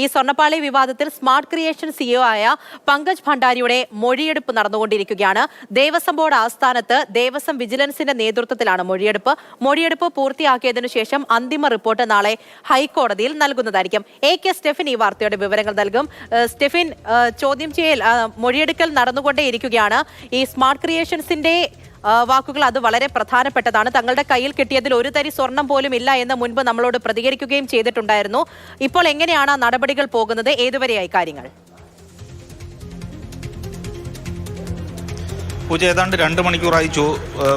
ഈ സ്വർണപ്പാളി വിവാദത്തിൽ smart creation CEO ആയ പങ്കജ് ഭണ്ഡാരിയുടെ മൊഴിയെടുപ്പ് നടന്നുകൊണ്ടിരിക്കുകയാണ്. ദേവസ്വം ബോർഡ് ആസ്ഥാനത്ത് ദേവസ്വം വിജിലൻസിന്റെ നേതൃത്വത്തിലാണ് മൊഴിയെടുപ്പ്. മൊഴിയെടുപ്പ് പൂർത്തിയാക്കിയതിനു ശേഷം അന്തിമ റിപ്പോർട്ട് നാളെ ഹൈക്കോടതിയിൽ നൽകുന്നതായിരിക്കും. എ കെ സ്റ്റെഫിൻ ഈ വാർത്തയുടെ വിവരങ്ങൾ നൽകും. സ്റ്റെഫിൻ ചോദ്യം ചെയ്യൽ മൊഴിയെടുക്കൽ നടന്നുകൊണ്ടേയിരിക്കുകയാണ്. ഈ സ്മാർട്ട് ക്രിയേഷൻസിന്റെ വാക്കുകൾ അത് വളരെ പ്രധാനപ്പെട്ടതാണ്. തങ്ങളുടെ കയ്യിൽ കിട്ടിയതിൽ ഒരു തരി സ്വർണം പോലും ഇല്ല എന്ന് മുൻപ് നമ്മളോട് പ്രതികരിക്കുകയും ചെയ്തിട്ടുണ്ടായിരുന്നു. ഇപ്പോൾ എങ്ങനെയാണ് നടപടികൾ പോകുന്നത്? ഏതുവരെയായി കാര്യങ്ങൾ? പൂജ ഏതാണ്ട് രണ്ട് മണിക്കൂറായി ചോ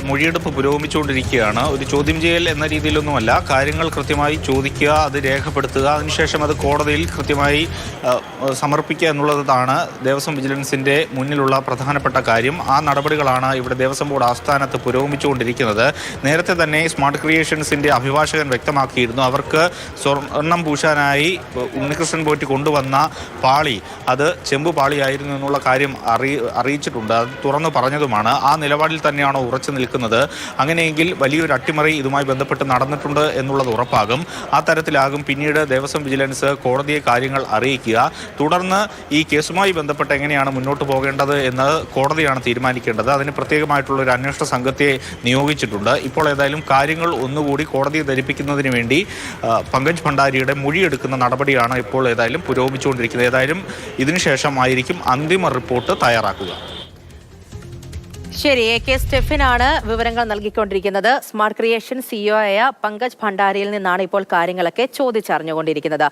മൊഴിയെടുപ്പ് പുരോഗമിച്ചുകൊണ്ടിരിക്കുകയാണ്. ഒരു ചോദ്യം ചെയ്യൽ എന്ന രീതിയിലൊന്നുമല്ല. കാര്യങ്ങൾ കൃത്യമായി ചോദിക്കുക അത് രേഖപ്പെടുത്തുക അതിനുശേഷം അത് കോടതിയിൽ കൃത്യമായി സമർപ്പിക്കുക എന്നുള്ളതാണ് ദേവസ്വം വിജിലൻസിന്റെ മുന്നിലുള്ള പ്രധാനപ്പെട്ട കാര്യം. ആ നടപടികളാണ് ഇവിടെ ദേവസ്വം ബോർഡ് ആസ്ഥാനത്ത് പുരോഗമിച്ചുകൊണ്ടിരിക്കുന്നത്. നേരത്തെ തന്നെ സ്മാർട്ട് ക്രിയേഷൻസിന്റെ അഭിഭാഷകൻ വ്യക്തമാക്കിയിരുന്നു. അവർക്ക് സ്വർണം പൂശാനായി ഉണ്ണികൃഷ്ണൻ പോറ്റി കൊണ്ടുവന്ന പാളി അത് ചെമ്പ് പാളിയായിരുന്നു എന്നുള്ള കാര്യം അറി അറിയിച്ചിട്ടുണ്ട്. അത് തുറന്നു പറഞ്ഞതുമാണ് ആ നിലപാടിൽ തന്നെയാണോ ഉറച്ചു നിൽക്കുന്നത്? അങ്ങനെയെങ്കിൽ വലിയൊരു അട്ടിമറി ഇതുമായി ബന്ധപ്പെട്ട് നടന്നിട്ടുണ്ട് എന്നുള്ളത് ഉറപ്പാകും. ആ തരത്തിലാകും പിന്നീട് ദേവസ്വം വിജിലൻസ് കോടതിയെ കാര്യങ്ങൾ അറിയിക്കുക. തുടർന്ന് ഈ കേസുമായി ബന്ധപ്പെട്ട് എങ്ങനെയാണ് മുന്നോട്ട് പോകേണ്ടത് എന്ന് കോടതിയാണ് തീരുമാനിക്കേണ്ടത്. അതിന് പ്രത്യേകമായിട്ടുള്ള ഒരു അന്വേഷണ സംഘത്തെ നിയോഗിച്ചിട്ടുണ്ട്. ഇപ്പോൾ ഏതായാലും കാര്യങ്ങൾ ഒന്നുകൂടി കോടതിയെ ധരിപ്പിക്കുന്നതിന് വേണ്ടി പങ്കജ് ഭണ്ഡാരിയുടെ മൊഴിയെടുക്കുന്ന നടപടിയാണ് ഇപ്പോൾ ഏതായാലും പുരോഗമിച്ചുകൊണ്ടിരിക്കുന്നത്. ഏതായാലും ഇതിനുശേഷമായിരിക്കും അന്തിമ റിപ്പോർട്ട് തയ്യാറാക്കുക. ശരി എ കെ സ്റ്റെഫിനാണ് വിവരങ്ങൾ നൽകിക്കൊണ്ടിരിക്കുന്നത്. സ്മാർട്ട് ക്രിയേഷൻ സിഇഒ ആയ പങ്കജ് ഭണ്ഡാരിയിൽ നിന്നാണ് ഇപ്പോൾ കാര്യങ്ങളൊക്കെ ചോദിച്ചറിഞ്ഞുകൊണ്ടിരിക്കുന്നത്.